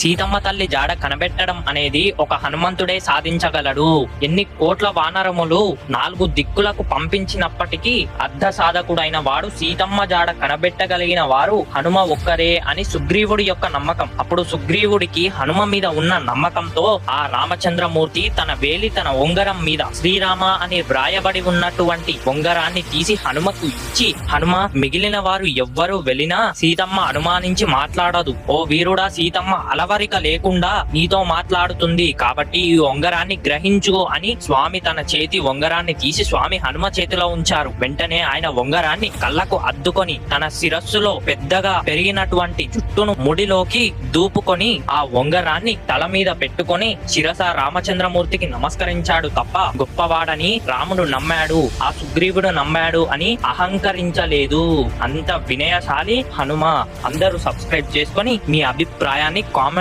సీతమ్మ తల్లి జాడ కనబెట్టడం అనేది ఒక హనుమంతుడే సాధించగలడు. ఎన్ని కోట్ల వానరములు నాలుగు దిక్కులకు పంపించినప్పటికీ అర్ధ సాధకుడైన వాడు సీతమ్మ జాడ కనబెట్టగలిగిన వారు హనుమ ఒక్కరే అని సుగ్రీవుడి యొక్క నమ్మకం. అప్పుడు సుగ్రీవుడికి హనుమ మీద ఉన్న నమ్మకంతో ఆ రామచంద్రమూర్తి తన వేలి తన ఉంగరం మీద శ్రీరామ అని వ్రాయబడి ఉన్నటువంటి ఉంగరాన్ని తీసి హనుమకు ఇచ్చి హనుమ మిగిలిన వారు ఎవ్వరూ వెళ్ళినా సీతమ్మ అనుమానించి మాట్లాడదు. ఓ వీరుడా సీతమ్మ అలా అలవరిక లేకుండా నీతో మాట్లాడుతుంది. కాబట్టి ఈ ఉంగరాన్ని గ్రహించు అని స్వామి తన చేతి ఉంగరాన్ని తీసి స్వామి హనుమ చేతిలో ఉంచారు. వెంటనే ఆయన ఉంగరాన్ని కళ్ళకు అద్దుకొని తన శిరస్సులో పెద్దగా పెరిగినటువంటి జుట్టును ముడిలోకి దూపుకొని ఆ ఉంగరాన్ని తల మీద పెట్టుకొని శిరస రామచంద్రమూర్తికి నమస్కరించాడు తప్ప గొప్పవాడని రాముడు నమ్మాడు ఆ సుగ్రీవుడు నమ్మాడు అని అహంకరించలేదు. అంత వినయశాలి హనుమ. అందరూ సబ్స్క్రైబ్ చేసుకొని మీ అభిప్రాయాన్ని కామెంట్